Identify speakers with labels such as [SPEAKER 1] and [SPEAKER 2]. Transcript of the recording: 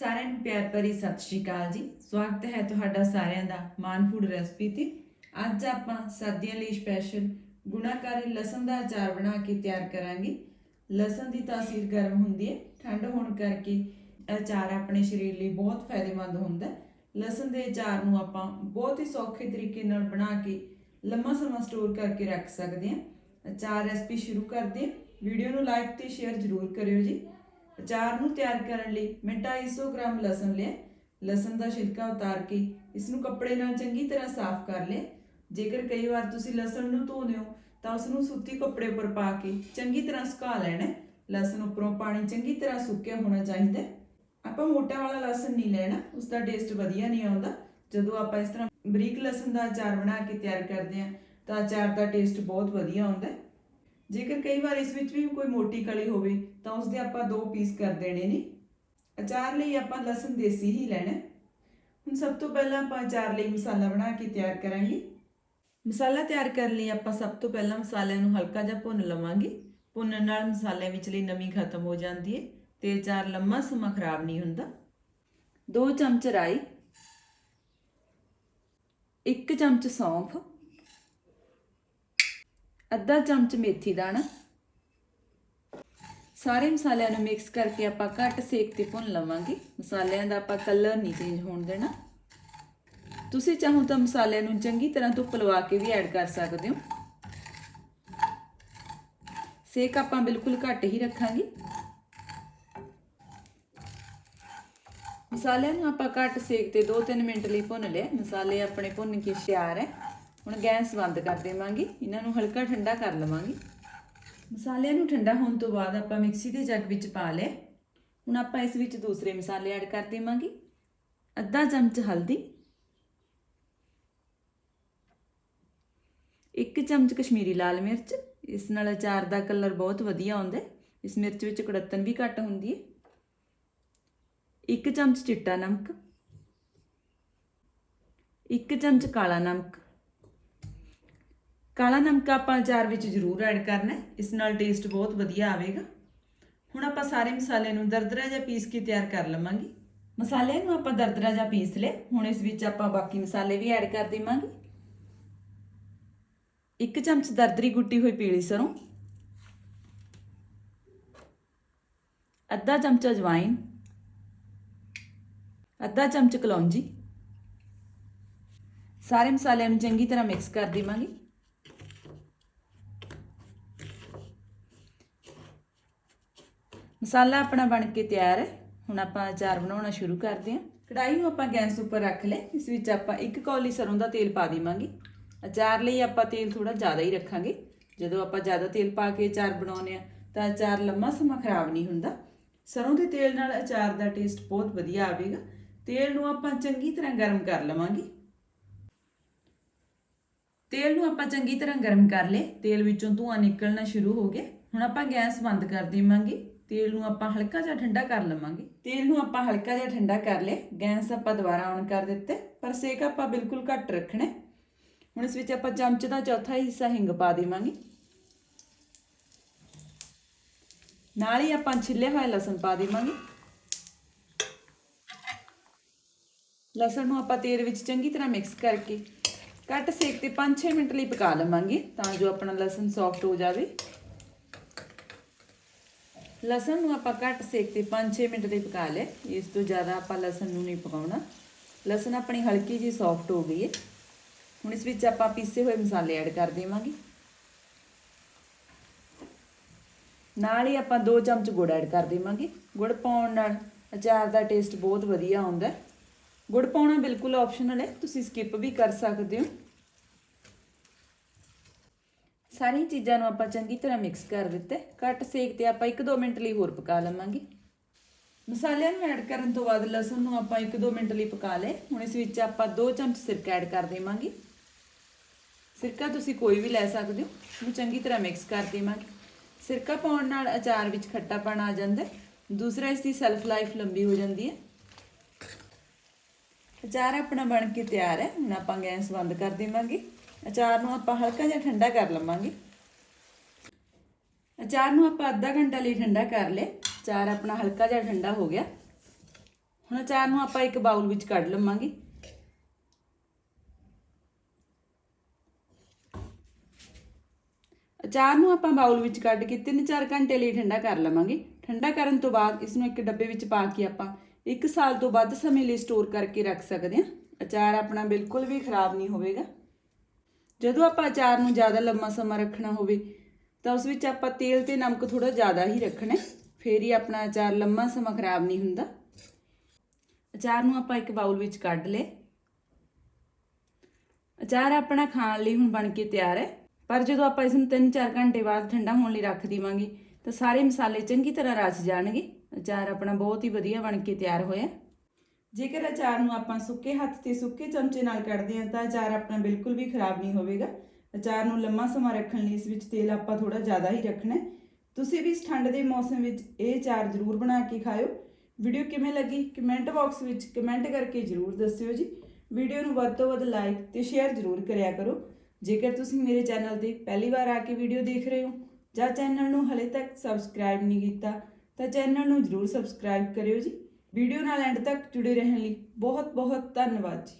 [SPEAKER 1] ਸਾਰਿਆਂ ਨੂੰ ਪਿਆਰ ਭਰੀ ਸਤਿ ਸ਼੍ਰੀ ਅਕਾਲ ਜੀ। ਸਵਾਗਤ ਹੈ ਤੁਹਾਡਾ ਸਾਰਿਆਂ ਦਾ ਮਾਨ ਫੂਡ ਰੈਸਪੀ ਤੇ। ਅੱਜ ਆਪਾਂ ਸਰਦੀਆਂ ਲਈ ਸਪੈਸ਼ਲ ਗੁਣਾਕਾਰੀ ਲਸਣ ਦਾ ਅਚਾਰ ਬਣਾ ਕੇ ਤਿਆਰ ਕਰਾਂਗੇ। ਲਸਣ ਦੀ ਤਾਸੀਰ ਗਰਮ ਹੁੰਦੀ ਹੈ, ਠੰਡ ਹੋਣ ਕਰਕੇ ਅਚਾਰ ਆਪਣੇ ਸਰੀਰ ਲਈ ਬਹੁਤ ਫਾਇਦੇਮੰਦ ਹੁੰਦਾ ਹੈ। ਲਸਣ ਦੇ ਅਚਾਰ ਨੂੰ ਆਪਾਂ ਬਹੁਤ ਹੀ ਸੌਖੇ ਤਰੀਕੇ ਨਾਲ ਬਣਾ ਕੇ ਲੰਮਾ ਸਮਾਂ ਸਟੋਰ ਕਰਕੇ ਰੱਖ ਸਕਦੇ ਹਾਂ। ਅਚਾਰ ਰੈਸਪੀ ਸ਼ੁਰੂ ਕਰਦੇ ਹਾਂ। ਵੀਡੀਓ ਨੂੰ ਲਾਈਕ ਤੇ ਸ਼ੇਅਰ ਜ਼ਰੂਰ ਕਰਿਓ ਜੀ। ਅਚਾਰ ਨੂੰ ਤਿਆਰ ਕਰਨ ਲਈ ਮੈਂ 250 ਗ੍ਰਾਮ ਲਸਣ ਲਿਆ। ਲਸਣ ਦਾ ਛਿਲਕਾ ਉਤਾਰ ਕੇ ਇਸ ਨੂੰ ਕੱਪੜੇ ਨਾਲ ਚੰਗੀ ਤਰ੍ਹਾਂ ਸਾਫ਼ ਕਰ ਲਿਆ। ਜੇਕਰ ਕਈ ਵਾਰ ਤੁਸੀਂ ਲਸਣ ਨੂੰ ਧੋਦੇ ਹੋ, ਤਾਂ ਉਸ ਨੂੰ ਸੂਤੀ ਕੱਪੜੇ ਉੱਪਰ ਪਾ ਕੇ ਚੰਗੀ ਤਰ੍ਹਾਂ ਸੁਕਾ ਲੈਣਾ ਲਸਣ ਉੱਪਰੋਂ ਪਾਣੀ ਚੰਗੀ ਤਰ੍ਹਾਂ ਸੁੱਕਿਆ ਹੋਣਾ ਚਾਹੀਦਾ ਆਪਾਂ ਮੋਟਾ ਵਾਲਾ ਲਸਣ ਨਹੀਂ ਲੈਣਾ, ਉਸ ਦਾ ਟੇਸਟ ਵਧੀਆ ਨਹੀਂ ਆਉਂਦਾ। ਜਦੋਂ ਆਪਾਂ ਇਸ ਤਰ੍ਹਾਂ ਬਰੀਕ ਲਸਣ ਦਾ ਅਚਾਰ ਬਣਾ ਕੇ ਤਿਆਰ ਕਰਦੇ ਹਾਂ, ਤਾਂ ਅਚਾਰ ਦਾ ਟੇਸਟ ਬਹੁਤ ਵਧੀਆ ਆਉਂਦਾ ਜੇਕਰ ਕਈ ਵਾਰ ਇਸ ਵਿੱਚ ਵੀ ਕੋਈ ਮੋਟੀ ਕਲੀ ਹੋਵੇ, ਤਾਂ ਉਸ ਦੇ ਆਪਾਂ ਦੋ ਪੀਸ ਕਰ ਦੇਣੇ ਨੇ। ਅਚਾਰ ਲਈ ਆਪਾਂ ਲਸਣ ਦੇਸੀ ਹੀ ਲੈਣਾ। ਹੁਣ ਸਭ ਤੋਂ ਪਹਿਲਾਂ ਆਪਾਂ ਅਚਾਰ ਲਈ ਮਸਾਲਾ ਬਣਾ ਕੇ ਤਿਆਰ ਕਰਾਂਗੇ। ਮਸਾਲਾ ਤਿਆਰ ਕਰਨ ਲਈ ਆਪਾਂ ਸਭ ਤੋਂ ਪਹਿਲਾਂ ਮਸਾਲਿਆਂ ਨੂੰ ਹਲਕਾ ਜਿਹਾ ਭੁੰਨ ਲਵਾਂਗੇ। ਭੁੰਨਣ ਨਾਲ ਮਸਾਲਿਆਂ ਵਿਚਲੀ ਨਮੀ ਖਤਮ ਹੋ ਜਾਂਦੀ ਹੈ ਤੇ ਅਚਾਰ ਲੰਮਾ ਸਮਾਂ ਖਰਾਬ ਨਹੀਂ ਹੁੰਦਾ। 2 ਚਮਚ ਰਾਈ 1 ਚਮਚ ਸੌਂਫ ਅੱਧਾ ਚਮਚ ਮੇਥੀ ਦਾਣਾ। ਸਾਰੇ ਮਸਾਲਿਆਂ ਨੂੰ ਮਿਕਸ ਕਰਕੇ ਆਪਾਂ ਘੱਟ ਸੇਕ ਤੇ ਭੁੰਨ ਲਵਾਂਗੇ। ਮਸਾਲਿਆਂ ਦਾ ਆਪਾਂ ਕਲਰ ਨਹੀਂ ਚੇਂਜ ਹੋਣ ਦੇਣਾ। ਤੁਸੀਂ ਚਾਹੋ ਤਾਂ ਮਸਾਲਿਆਂ ਨੂੰ ਚੰਗੀ ਤਰ੍ਹਾਂ ਧੁੱਪ ਲਵਾ ਕੇ ਵੀ ਐਡ ਕਰ ਸਕਦੇ ਹੋ। ਸੇਕ ਆਪਾਂ ਬਿਲਕੁਲ ਘੱਟ ਹੀ ਰੱਖਾਂਗੇ। ਮਸਾਲਿਆਂ ਨੂੰ ਆਪਾਂ ਘੱਟ ਸੇਕ ਤੇ 2-3 ਮਿੰਟ ਲਈ ਭੁੰਨ ਲਿਆ। ਮਸਾਲੇ ਆਪਣੇ ਭੁੰਨ ਕੇ ਤਿਆਰ ਹੈ। ਹੁਣ ਗੈਸ ਬੰਦ ਕਰ ਦੇਵਾਂਗੇ, ਇਹਨਾਂ ਨੂੰ ਹਲਕਾ ਠੰਡਾ ਕਰ ਲਵਾਂਗੇ। ਮਸਾਲਿਆਂ ਨੂੰ ਠੰਡਾ ਹੋਣ ਤੋਂ ਬਾਅਦ ਆਪਾਂ ਮਿਕਸੀ ਦੇ ਜੱਗ ਵਿੱਚ ਪਾ ਲਿਆ ਹੁਣ ਆਪਾਂ ਇਸ ਵਿੱਚ ਦੂਸਰੇ ਮਸਾਲੇ ਐਡ ਕਰ ਦੇਵਾਂਗੇ। ਅੱਧਾ ਚਮਚ ਹਲਦੀ। ਇੱਕ ਚਮਚ ਕਸ਼ਮੀਰੀ ਲਾਲ ਮਿਰਚ। ਇਸ ਨਾਲ ਅਚਾਰ ਦਾ ਕਲਰ ਬਹੁਤ ਵਧੀਆ ਆਉਂਦਾ ਇਸ ਮਿਰਚ ਵਿੱਚ ਕੜੱਤਨ ਵੀ ਘੱਟ ਹੁੰਦੀ ਹੈ। ਇੱਕ ਚਮਚ ਚਿੱਟਾ ਨਮਕ। ਇੱਕ ਚਮਚ ਕਾਲਾ ਨਮਕ। ਕਾਲਾ ਨਮਕ ਆਪਾਂ ਅਚਾਰ ਵਿੱਚ ਜ਼ਰੂਰ ਐਡ ਕਰਨਾ ਹੈ। ਇਸ ਨਾਲ ਟੇਸਟ ਬਹੁਤ ਵਧੀਆ ਆਵੇਗਾ। ਹੁਣ ਆਪਾਂ ਸਾਰੇ ਮਸਾਲੇ ਨੂੰ ਦਰਦਰਾ ਜਿਹਾ ਪੀਸ ਕੇ ਤਿਆਰ ਕਰ ਲਵਾਂਗੇ। ਮਸਾਲਿਆਂ ਨੂੰ ਆਪਾਂ ਦਰਦਰਾ ਜਾਂ ਪੀਸ ਲਏ ਹੁਣ ਇਸ ਵਿੱਚ ਆਪਾਂ ਬਾਕੀ ਮਸਾਲੇ ਵੀ ਐਡ ਕਰ ਦੇਵਾਂਗੇ। ਇੱਕ ਚਮਚ ਦਰਦਰੀ ਗੁੱਟੀ ਹੋਈ ਪੀਲੀ ਸਰੋਂ। ਅੱਧਾ ਚਮਚ ਅਜਵਾਇਨ ਅੱਧਾ ਚਮਚ ਕਲੌਂਜੀ। ਸਾਰੇ ਮਸਾਲਿਆਂ ਨੂੰ ਚੰਗੀ ਤਰ੍ਹਾਂ ਮਿਕਸ ਕਰ ਦੇਵਾਂਗੇ। ਮਸਾਲਾ ਆਪਣਾ ਬਣ ਕੇ ਤਿਆਰ ਹੈ। ਹੁਣ ਆਪਾਂ ਅਚਾਰ ਬਣਾਉਣਾ ਸ਼ੁਰੂ ਕਰਦੇ ਹਾਂ। ਕੜਾਈ ਨੂੰ ਆਪਾਂ ਗੈਸ ਉੱਪਰ ਰੱਖ ਲੈ ਇਸ ਵਿੱਚ ਆਪਾਂ ਇੱਕ ਕੌਲੀ ਸਰੋਂ ਦਾ ਤੇਲ ਪਾ ਦੇਵਾਂਗੇ। ਅਚਾਰ ਲਈ ਆਪਾਂ ਤੇਲ ਥੋੜਾ ਜ਼ਿਆਦਾ ਹੀ ਰੱਖਾਂਗੇ। ਜਦੋਂ ਆਪਾਂ ਜ਼ਿਆਦਾ ਤੇਲ ਪਾ ਕੇ ਅਚਾਰ ਬਣਾਉਂਦੇ ਆ ਤਾਂ ਅਚਾਰ ਲੰਮਾ ਸਮਾਂ ਖਰਾਬ ਨਹੀਂ ਹੁੰਦਾ। ਸਰੋਂ ਦੇ ਤੇਲ ਨਾਲ ਅਚਾਰ ਦਾ ਟੇਸਟ ਬਹੁਤ ਵਧੀਆ ਆਵੇਗਾ। ਤੇਲ ਨੂੰ ਆਪਾਂ ਚੰਗੀ ਤਰ੍ਹਾਂ ਗਰਮ ਕਰ ਲਵਾਂਗੇ। ਤੇਲ ਨੂੰ ਆਪਾਂ ਚੰਗੀ ਤਰ੍ਹਾਂ ਗਰਮ ਕਰ ਲਏ ਤੇਲ ਵਿੱਚੋਂ ਧੂਆਂ ਨਿਕਲਣਾ ਸ਼ੁਰੂ ਹੋ ਗਿਆ। ਹੁਣ ਆਪਾਂ ਗੈਸ ਬੰਦ ਕਰ ਦੇਵਾਂਗੇ। ਤੇਲ ਨੂੰ ਆਪਾਂ ਹਲਕਾ ਜਿਹਾ ਠੰਡਾ ਕਰ ਲਵਾਂਗੇ। ਤੇਲ ਨੂੰ ਆਪਾਂ ਹਲਕਾ ਜਿਹਾ ਠੰਡਾ ਕਰ ਲਿਆ ਗੈਸ ਆਪਾਂ ਦੁਬਾਰਾ ਔਨ ਕਰ ਦਿੱਤੇ। ਪਰ ਸੇਕ ਆਪਾਂ ਬਿਲਕੁਲ ਘੱਟ ਰੱਖਣਾ ਹੁਣ ਇਸ ਵਿੱਚ ਆਪਾਂ ਚਮਚ ਦਾ ਚੌਥਾ ਹਿੱਸਾ ਹਿੰਗ ਪਾ ਦੇਵਾਂਗੇ। ਨਾਲ ਹੀ ਆਪਾਂ ਛਿੱਲਿਆ ਹੋਇਆ ਲਸਣ ਪਾ ਦੇਵਾਂਗੇ। ਲਸਣ ਨੂੰ ਆਪਾਂ ਤੇਲ ਵਿੱਚ ਚੰਗੀ ਤਰ੍ਹਾਂ ਮਿਕਸ ਕਰਕੇ ਘੱਟ ਸੇਕ ਤੇ 5-6 ਮਿੰਟ ਲਈ ਪਕਾ ਲਵਾਂਗੇ ਤਾਂ ਜੋ ਆਪਣਾ ਲਸਣ ਸੌਫਟ ਹੋ ਜਾਵੇ। ਲਸਣ ਨੂੰ ਆਪਾਂ ਘੱਟ ਸੇਕ ਤੇ 5-6 ਮਿੰਟ ਲਈ ਪਕਾ ਲਏ। ਇਸ ਤੋਂ ਜ਼ਿਆਦਾ ਆਪਾਂ ਲਸਣ ਨੂੰ ਨਹੀਂ ਪਕਾਉਣਾ। ਲਸਣ ਆਪਣੀ ਹਲਕੀ ਜੀ ਸੌਫਟ ਹੋ ਗਈ ਹੈ ਹੁਣ ਇਸ ਵਿੱਚ ਆਪਾਂ ਪੀਸੇ ਹੋਏ ਮਸਾਲੇ ਐਡ ਕਰ ਦੇਵਾਂਗੇ। ਨਾਲ ਹੀ ਆਪਾਂ 2 ਚਮਚ ਗੁੜ ਐਡ ਕਰ ਦੇਵਾਂਗੇ। ਗੁੜ ਪਾਉਣ ਨਾਲ ਅਚਾਰ ਦਾ ਟੇਸਟ ਬਹੁਤ ਵਧੀਆ ਆਉਂਦਾ। ਗੁੜ ਪਾਉਣਾ ਬਿਲਕੁਲ ਆਪਸ਼ਨਲ ਹੈ। ਤੁਸੀਂ ਸਕਿਪ ਵੀ ਕਰ ਸਕਦੇ ਹੋ। ਸਾਰੀਆਂ ਚੀਜ਼ਾਂ ਨੂੰ ਆਪਾਂ ਚੰਗੀ ਤਰ੍ਹਾਂ ਮਿਕਸ ਕਰ ਦਿੱਤੇ ਘੱਟ ਸੇਕ ਤੇ ਆਪਾਂ 1-2 ਮਿੰਟ ਲਈ ਹੋਰ ਪਕਾ ਲਵਾਂਗੇ। ਮਸਾਲਿਆਂ ਨੂੰ ਐਡ ਕਰਨ ਤੋਂ ਬਾਅਦ ਲਸਣ ਨੂੰ ਆਪਾਂ 1-2 ਮਿੰਟ ਲਈ ਪਕਾ ਲਏ। ਹੁਣ ਇਸ ਵਿੱਚ ਆਪਾਂ 2 ਚਮਚ ਸਿਰਕਾ ਐਡ ਕਰ ਦੇਵਾਂਗੇ। ਸਿਰਕਾ ਤੁਸੀਂ ਕੋਈ ਵੀ ਲੈ ਸਕਦੇ ਹੋ, ਇਹਨੂੰ ਚੰਗੀ ਤਰ੍ਹਾਂ ਮਿਕਸ ਕਰ ਦੇਵਾਂਗੇ। ਸਿਰਕਾ ਪਾਉਣ ਨਾਲ ਅਚਾਰ ਵਿੱਚ ਖੱਟਾਪਣ ਆ ਜਾਂਦਾ ਦੂਸਰਾ ਇਸ ਦੀ ਸੈਲਫ ਲਾਈਫ ਲੰਬੀ ਹੋ ਜਾਂਦੀ ਹੈ। ਅਚਾਰ ਆਪਣਾ ਬਣ ਕੇ ਤਿਆਰ ਹੈ। ਹੁਣ ਆਪਾਂ ਗੈਸ ਬੰਦ ਕਰ ਦੇਵਾਂਗੇ। ਅਚਾਰ ਨੂੰ ਆਪਾਂ ਹਲਕਾ ਜਿਹਾ ਠੰਡਾ ਕਰ ਲਵਾਂਗੇ। ਅਚਾਰ ਨੂੰ ਆਪਾਂ ਅੱਧਾ ਘੰਟਾ ਲਈ ਠੰਡਾ ਕਰ ਲਏ। ਅਚਾਰ ਆਪਣਾ ਹਲਕਾ ਜਿਹਾ ਠੰਡਾ ਹੋ ਗਿਆ। ਹੁਣ ਅਚਾਰ ਨੂੰ ਆਪਾਂ ਇੱਕ ਬਾਉਲ ਵਿੱਚ ਕੱਢ ਲਵਾਂਗੇ। ਅਚਾਰ ਨੂੰ ਆਪਾਂ ਬਾਉਲ ਵਿੱਚ ਕੱਢ ਕੇ 3-4 ਘੰਟੇ ਲਈ ਠੰਡਾ ਕਰ ਲਵਾਂਗੇ। ਠੰਡਾ ਕਰਨ ਤੋਂ ਬਾਅਦ ਇਸ ਨੂੰ ਇੱਕ ਡੱਬੇ ਵਿੱਚ ਪਾ ਕੇ ਆਪਾਂ 1 ਸਾਲ ਤੋਂ ਵੱਧ ਸਮੇਂ ਲਈ ਸਟੋਰ ਕਰਕੇ ਰੱਖ ਸਕਦੇ ਹਾਂ। ਅਚਾਰ ਆਪਣਾ ਬਿਲਕੁਲ ਵੀ ਖਰਾਬ ਨਹੀਂ ਹੋਵੇਗਾ। ਜਦੋਂ ਆਪਾਂ ਅਚਾਰ ਨੂੰ ਜ਼ਿਆਦਾ ਲੰਮਾ ਸਮਾਂ ਰੱਖਣਾ ਹੋਵੇ, ਤਾਂ ਉਸ ਵਿੱਚ ਆਪਾਂ ਤੇਲ ਤੇ ਨਮਕ ਥੋੜਾ ਜ਼ਿਆਦਾ ਹੀ ਰੱਖਣਾ ਹੈ। ਫੇਰ ਹੀ ਆਪਣਾ ਅਚਾਰ ਲੰਮਾ ਸਮਾਂ ਖਰਾਬ ਨਹੀਂ ਹੁੰਦਾ। ਅਚਾਰ ਨੂੰ ਆਪਾਂ ਇੱਕ ਬਾਉਲ ਵਿੱਚ ਕੱਢ ਲਏ। ਅਚਾਰ ਆਪਣਾ ਖਾਣ ਲਈ ਹੁਣ ਬਣ ਕੇ ਤਿਆਰ ਹੈ। ਪਰ ਜਦੋਂ ਆਪਾਂ ਇਸ ਨੂੰ 3-4 ਘੰਟੇ ਬਾਅਦ ਠੰਡਾ ਹੋਣ ਲਈ ਰੱਖ ਦੇਵਾਂਗੇ, ਤਾਂ ਸਾਰੇ ਮਸਾਲੇ ਚੰਗੀ ਤਰ੍ਹਾਂ ਰਚ ਜਾਣਗੇ। ਅਚਾਰ ਆਪਣਾ ਬਹੁਤ ਹੀ ਵਧੀਆ ਬਣ ਕੇ ਤਿਆਰ ਹੋਇਆ ਜੇਕਰ ਅਚਾਰ ਨੂੰ ਆਪਾਂ ਸੁੱਕੇ ਹੱਥ ਤੇ ਸੁੱਕੇ ਚਮਚੇ ਨਾਲ ਕੱਢਦੇ ਹਾਂ ਤਾਂ ਅਚਾਰ ਆਪਣਾ ਬਿਲਕੁਲ ਵੀ ਖਰਾਬ ਨਹੀਂ ਹੋਵੇਗਾ। ਅਚਾਰ ਨੂੰ ਲੰਮਾ ਸਮਾਂ ਰੱਖਣ ਲਈ ਇਸ ਵਿੱਚ ਤੇਲ ਆਪਾਂ ਥੋੜਾ ਜ਼ਿਆਦਾ ਹੀ ਰੱਖਣਾ ਹੈ। ਤੁਸੀਂ ਵੀ ਇਸ ਠੰਡ ਦੇ ਮੌਸਮ ਵਿੱਚ ਇਹ ਅਚਾਰ ਜ਼ਰੂਰ ਬਣਾ ਕੇ ਖਾਓ ਵੀਡੀਓ ਕਿਵੇਂ ਲੱਗੀ ਕਮੈਂਟ ਬਾਕਸ ਵਿੱਚ ਕਮੈਂਟ ਕਰਕੇ ਜ਼ਰੂਰ ਦੱਸਿਓ ਜੀ। ਵੀਡੀਓ ਨੂੰ ਵੱਧ ਤੋਂ ਵੱਧ ਲਾਈਕ ਤੇ ਸ਼ੇਅਰ ਜ਼ਰੂਰ ਕਰਿਆ ਕਰੋ। ਜੇਕਰ ਤੁਸੀਂ ਮੇਰੇ ਚੈਨਲ ਤੇ ਪਹਿਲੀ ਵਾਰ ਆ ਕੇ ਵੀਡੀਓ ਦੇਖ ਰਹੇ ਹੋ ਜਾਂ ਚੈਨਲ ਨੂੰ ਹਲੇ ਤੱਕ ਸਬਸਕ੍ਰਾਈਬ ਨਹੀਂ ਕੀਤਾ ਤਾਂ ਚੈਨਲ ਨੂੰ ਜ਼ਰੂਰ ਸਬਸਕ੍ਰਾਈਬ ਕਰਿਓ ਜੀ। ਵੀਡੀਓ ਨਾਲ ਐਂਡ ਤੱਕ ਜੁੜੇ ਰਹਿਣ ਲਈ ਬਹੁਤ ਬਹੁਤ ਧੰਨਵਾਦ ਜੀ।